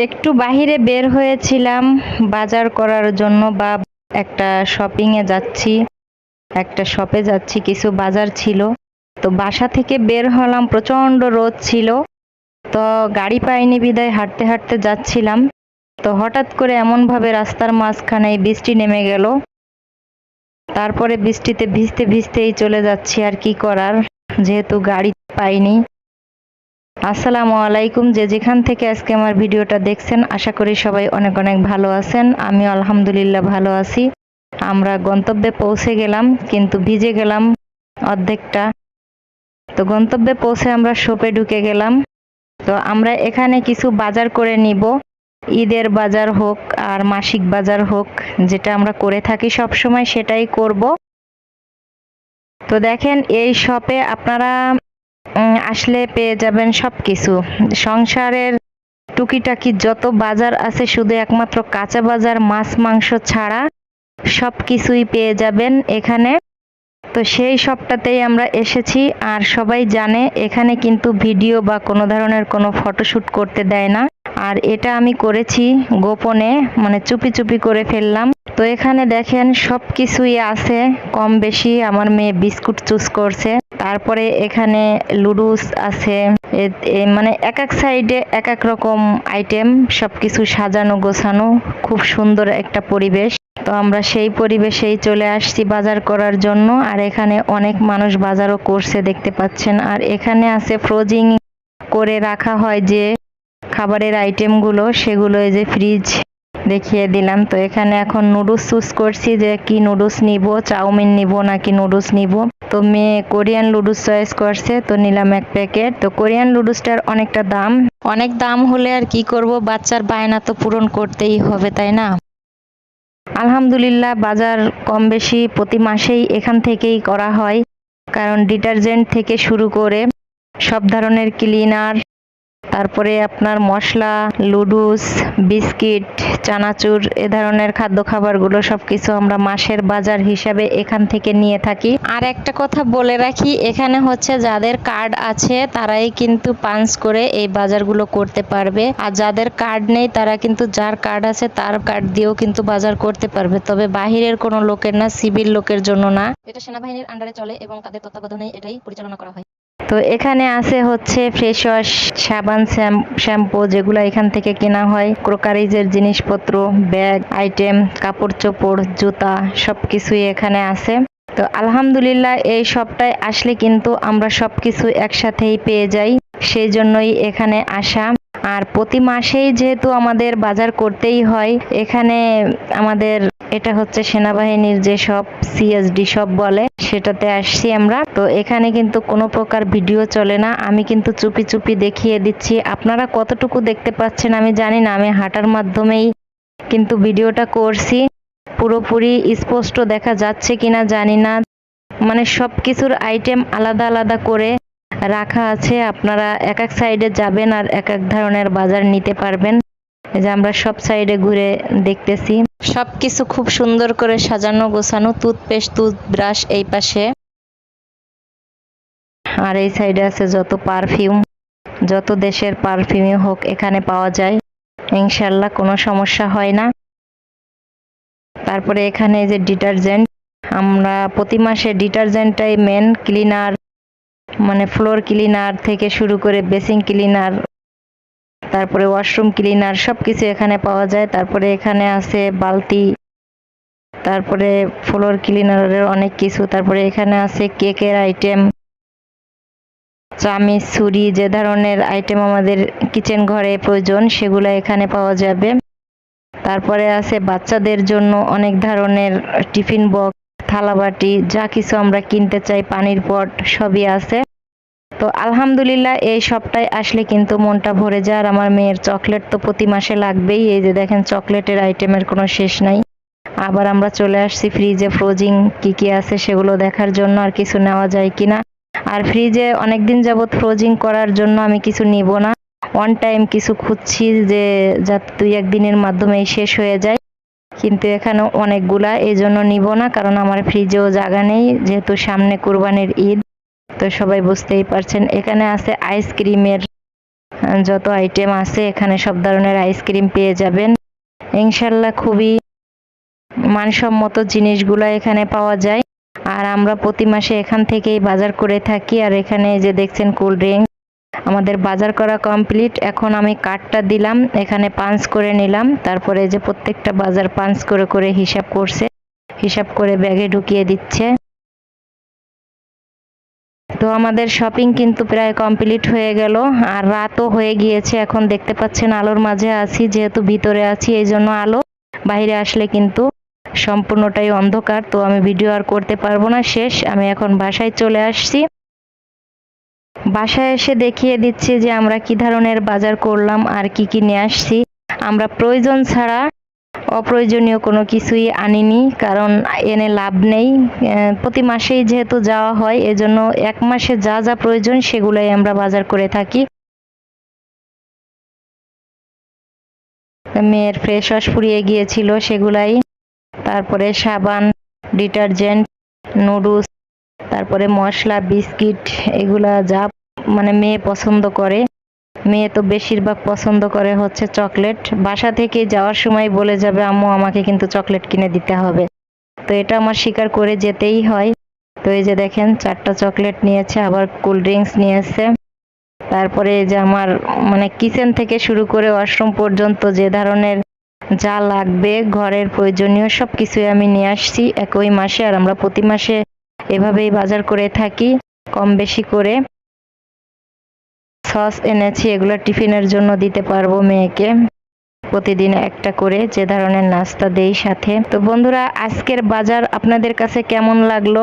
একটু বাহিরে বের হয়েছিলাম বাজার করার জন্য বা একটা শপিংয়ে যাচ্ছি, একটা শপে যাচ্ছি, কিছু বাজার ছিল। তো বাসা থেকে বের হলাম, প্রচণ্ড রোদ ছিল। তো গাড়ি পাইনি, বিদায় হাঁটতে হাঁটতে যাচ্ছিলাম। তো হঠাৎ করে এমনভাবে রাস্তার মাঝখানে বৃষ্টি নেমে গেল। তারপরে বৃষ্টিতে ভিজতে ভিজতেই চলে যাচ্ছি আর কি করার, যেহেতু গাড়ি পাইনি। আসসালামু আলাইকুম। যে যেখান থেকে আজকে আমার ভিডিওটা দেখছেন, আশা করি সবাই অনেক অনেক ভালো আছেন। আমি আলহামদুলিল্লাহ ভালো আছি। আমরা গন্তব্যে পৌঁছে গেলাম, কিন্তু ভিজে গেলাম অর্ধেকটা। তো গন্তব্যে পৌঁছে আমরা শপে ঢুকে গেলাম। তো আমরা এখানে কিছু বাজার করে নিব। ঈদের বাজার হোক আর মাসিক বাজার হোক, যেটা আমরা করে থাকি সব সময় সেটাই করব। তো দেখেন, এই শপে আপনারা আসলে পেয়ে যাবেন সব কিছু সংসারের টুকিটাকি যত বাজার আছে, শুধু একমাত্র কাঁচা বাজার, মাছ, মাংস ছাড়া সব কিছুই পেয়ে যাবেন এখানে। তো সেই সবটাতেই আমরা এসেছি, আর সবাই জানে এখানে কিন্তু ভিডিও বা কোনো ধরনের কোনো ফটোশ্যুট করতে দেয় না। আর এটা আমি করেছি গোপনে মানে চুপি চুপি করে ফেললাম। তো এখানে দেখেন সব কিছুই আছে কম বেশি আমার মেয়ে বিস্কুট চুজ করছে। তারপরে এখানে লুডুস আছে মানে এক এক সাইডে এক এক রকম আইটেম, সবকিছু সাজানো গোছানো, খুব সুন্দর একটা পরিবেশ। তো আমরা সেই পরিবেশেই চলে আসছি বাজার করার জন্য, আর এখানে অনেক মানুষ বাজারও করছে দেখতে পাচ্ছেন। আর এখানে আছে ফ্রোজিং করে রাখা হয় যে খাবারের আইটেমগুলো, সেগুলো এই যে ফ্রিজ দেখিয়ে দিলাম। তো এখানে এখন নুডলস চুজ করছি যে কি নুডলস নিব, চাউমিন নিব নাকি নুডলস নিব। তো মেয়ে কোরিয়ান লুডুস চয়েস করছে, তো নিলাম এক প্যাকেট তো কোরিয়ান লুডুসটার অনেকটা দাম। অনেক দাম হলে আর কি করব? বাচ্চার বায়না তো পূরণ করতেই হবে, তাই না? আলহামদুলিল্লাহ, বাজার কম বেশি প্রতি মাসেই এখান থেকেই করা হয়। কারণ ডিটারজেন্ট থেকে শুরু করে সব ধরনের ক্লিনার তারপরে আপনার মশলা, লুডুস, বিস্কিট, চানাচুর এ ধরনের খাদ্য খাবারগুলো সবকিছু আমরা মাসের বাজার হিসাবে এখান থেকে নিয়ে থাকি। আর একটা কথা বলে রাখি, এখানে হচ্ছে যাদের কার্ড আছে তারাই কিন্তু পাঞ্চ করে এই বাজারগুলো করতে পারবে। আর যাদের কার্ড নেই তারা কিন্তু যার কার্ড আছে তার কার্ড দিয়েও কিন্তু বাজার করতে পারবে। তবে বাহিরের কোনো লোকের না, সিভিল লোকের জন্য না। এটা সেনাবাহিনীর আন্ডারে চলে এবং তাদের তত্ত্বাবধানে এটাই পরিচালনা করা হয়। তো এখানে আছে হচ্ছে ফেস ওয়াশ সাবান শ্যাম্পু যেগুলো এখান থেকে কেনা হয়। ক্রোকারিজের জিনিসপত্র, ব্যাগ আইটেম কাপড় চোপড়, জুতা সব কিছুই এখানে আছে। তো আলহামদুলিল্লাহ এই সবটাই আসলে কিন্তু আমরা সব কিছু একসাথেই পেয়ে যাই, সেই জন্যই এখানে আসা। আর প্রতি মাসেই যেহেতু আমাদের বাজার করতেই হয়, এখানে আমাদের এটা হচ্ছে সেনাবাহিনীর যে সব সিএসডি সব বলে সেটাতে আসছি আমরা। তো এখানে কিন্তু কোনো প্রকার ভিডিও চলে না। আমি কিন্তু চুপি চুপি দেখিয়ে দিচ্ছি। আপনারা কতটুকু দেখতে পাচ্ছেন আমি জানি না। আমি হাঁটার মাধ্যমেই কিন্তু ভিডিওটা করছি। পুরোপুরি স্পষ্ট দেখা যাচ্ছে কিনা জানি না। মানে সব কিছুর আইটেম আলাদা আলাদা করে রাখা আছে। আপনারা এক এক সাইডে যাবেন আর এক এক ধরনের বাজার নিতে পারবেন। যে আমরা সব সাইডে ঘুরে দেখতেছি। সবকিছু খুব সুন্দর করে সাজানো গোছানো টুথপেস্ট টুথব্রাশ এই পাশে। আর এই সাইডে আছে যত পারফিউম যত দেশের পারফিউমই হোক এখানে পাওয়া যায়। ইনশাল্লাহ কোনো সমস্যা হয় না। তারপরে এখানে এই যে ডিটারজেন্ট আমরা প্রতি মাসে ডিটারজেন্টটাই মেন ক্লিনার মানে ফ্লোর ক্লিনার থেকে শুরু করে বেসিং ক্লিনার তারপরে ওয়াশরুম ক্লিনার সব কিছু এখানে পাওয়া যায়। তারপরে এখানে আছে বালতি, তারপরে ফ্লোর ক্লিনারের অনেক কিছু, তারপরে এখানে আছে কেকের আইটেম, চামিচ, ছুরি, যে ধরনের আইটেম আমাদের কিচেন ঘরে প্রয়োজন, সেগুলো এখানে পাওয়া যাবে। তারপরে আছে বাচ্চাদের জন্য অনেক ধরনের টিফিন বক্স থালাবাটি যা কিছু আমরা কিনতে চাই, পানির পট, সবই আছে। তো আলহামদুলিল্লাহ, এই সবটাই আসলে কিন্তু মনটা ভরে যায়। আর আমার মেয়ের চকলেট তো প্রতি মাসে লাগবেই। এই যে দেখেন, চকলেটের আইটেমের কোনো শেষ নাই। আবার আমরা চলে আসছি ফ্রিজে ফ্রোজিং কি কি আছে সেগুলো দেখার জন্য আর কিছু নেওয়া যায় কিনা। আর ফ্রিজে অনেকদিন যাবৎ ফ্রোজিং করার জন্য আমি কিছু নিব না। ওয়ান টাইম কিছু খুঁজছি যে যাতে দুই একদিনের মাধ্যমেই শেষ হয়ে যায়। কিন্তু এখানে অনেকগুলা, এই জন্য নিব না। কারণ আমার ফ্রিজেও জায়গা নেই। যেহেতু সামনে কুরবানির ঈদ। তো সবাই বুঝতেই পারছেন। এখানে আছে আইসক্রিমের যত আইটেম আছে, এখানে সব ধরনের আইসক্রিম পেয়ে যাবেন। ইনশাল্লাহ খুবই মানসম্মত জিনিসগুলো এখানে পাওয়া যায়। আর আমরা প্রতি মাসে এখান থেকেই বাজার করে থাকি। আর এখানে যে দেখছেন কোল্ড ড্রিঙ্ক আমাদের বাজার করা কমপ্লিট এখন আমি কার্ডটা দিলাম, এখানে পাঞ্চ করে নিলাম। তারপরে যে প্রত্যেকটা বাজার পাঞ্চ করে করে হিসাব করছে। হিসাব করে ব্যাগে ঢুকিয়ে দিচ্ছে। তো আমাদের শপিং কিন্তু প্রায় কমপ্লিট হয়ে গেল। আর রাতও হয়ে গিয়েছে, এখন দেখতে পাচ্ছেন আলোর মাঝে আছি, যেহেতু ভিতরে আছি, এই জন্য আলো। বাইরে আসলে কিন্তু সম্পূর্ণটাই অন্ধকার, তো আমি ভিডিও আর করতে পারব না। শেষ, আমি এখন বাসায় চলে আসছি। বাসায় এসে দেখিয়ে দিচ্ছি যে আমরা কি ধরনের বাজার করলাম, আর কি কি নিয়ে আসছি। আমরা প্রয়োজন ছাড়া অপ্রয়োজনীয় কোনো কিছুই আনিনি, কারণ এনে লাভ নেই। প্রতি মাসেই যেহেতু যাওয়া হয়, এজন্য এক মাসে যা যা প্রয়োজন সেগুলোই আমরা বাজার করে থাকি। মেয়ের ফ্রেশ ওয়াশ ফুরিয়ে গিয়েছিল সেগুলাই। তারপরে সাবান, ডিটারজেন্ট, নুডলস, তারপরে মশলা, বিস্কিট, এগুলা যা মানে মেয়ে পছন্দ করে। মেয়ে তো বেশিরভাগ পছন্দ করে হচ্ছে চকলেট। বাসা থেকে যাওয়ার সময় বলে যাবে, আম্মু, আমাকে কিন্তু চকলেট কিনে দিতে হবে। তো এটা আমার স্বীকার করে যেতেই হয়। তো এই যে দেখেন, চারটা চকলেট নিয়েছে, আবার কোল্ড ড্রিঙ্কস নিয়েছে। তারপরে এই যে আমার মানে কিচেন থেকে শুরু করে ওয়াশরুম পর্যন্ত যে ধরনের যা লাগবে, ঘরের প্রয়োজনীয় সব কিছুই আমি নিয়ে আসছি একই মাসে। আর আমরা প্রতি মাসে এভাবেই বাজার করে থাকি, কম বেশি করে। সস এনেছি এগুলো টিফিনের জন্য দিতে পারব মেয়েকে। প্রতিদিন একটা করে যে ধরনের নাস্তা দেই সাথে। তো বন্ধুরা, আজকের বাজার আপনাদের কাছে কেমন লাগল?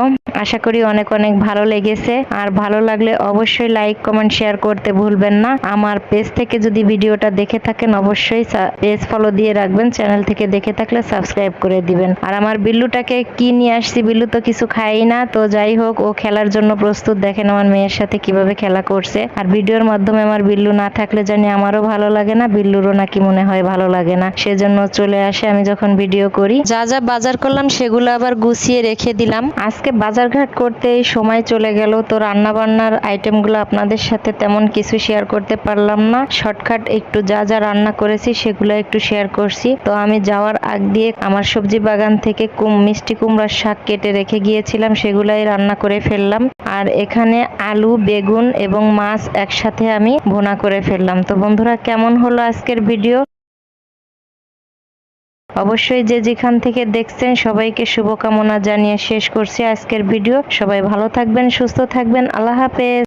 আশা করি অনেক অনেক ভালো লেগেছে। আর ভালো লাগলে অবশ্যই লাইক, কমেন্ট, শেয়ার করতে ভুলবেন না। আমার পেজ থেকে যদি ভিডিওটা দেখে থাকেন, অবশ্যই পেজ ফলো দিয়ে রাখবেন। চ্যানেল থেকে দেখে থাকলে সাবস্ক্রাইব করে দিবেন। আর আমার বিল্লুটাকে কি নিয়ে আসছি বিল্লু তো কিছু খাই না। তো যাই হোক, ও খেলার জন্য প্রস্তুত। দেখেন আমার মেয়ের সাথে কীভাবে খেলা করছে। আর ভিডিওর মাধ্যমে আমার বিল্লু না থাকলে জানি আমারও ভালো লাগে না, বিল্লুরও নাকি মনে হয় ভালো লাগে না। সেজন্য চলে আসে, আমি যখন ভিডিও করি। যা যা বাজার করলাম, সেগুলো আবার গুছিয়ে রেখে দিলাম। আজকে বাজারঘাট করতে সময় চলে গেল, তো রান্না বান্নার আইটেমগুলো আপনাদের সাথে তেমন কিছু শেয়ার করতে পারলাম না। শর্টকাট একটু যা যা রান্না করেছি, সেগুলো একটু শেয়ার করছি। তো আমি যাওয়ার আগ দিয়ে আমার সবজি বাগান থেকে কুম, মিষ্টি কুমড়ার শাক কেটে রেখে গিয়েছিলাম, সেগুলাই রান্না করে ফেললাম। আর এখানে আলু, বেগুন এবং মাছ একসাথে আমি ভুনা করে ফেললাম। তো বন্ধুরা, কেমন হলো আজকের ভিডিও অবশ্যই যে যেখান থেকে দেখছেন সবাইকে শুভকামনা জানিয়ে শেষ করছি আজকের ভিডিও। সবাই ভালো থাকবেন, সুস্থ থাকবেন। আল্লাহ হাফেজ।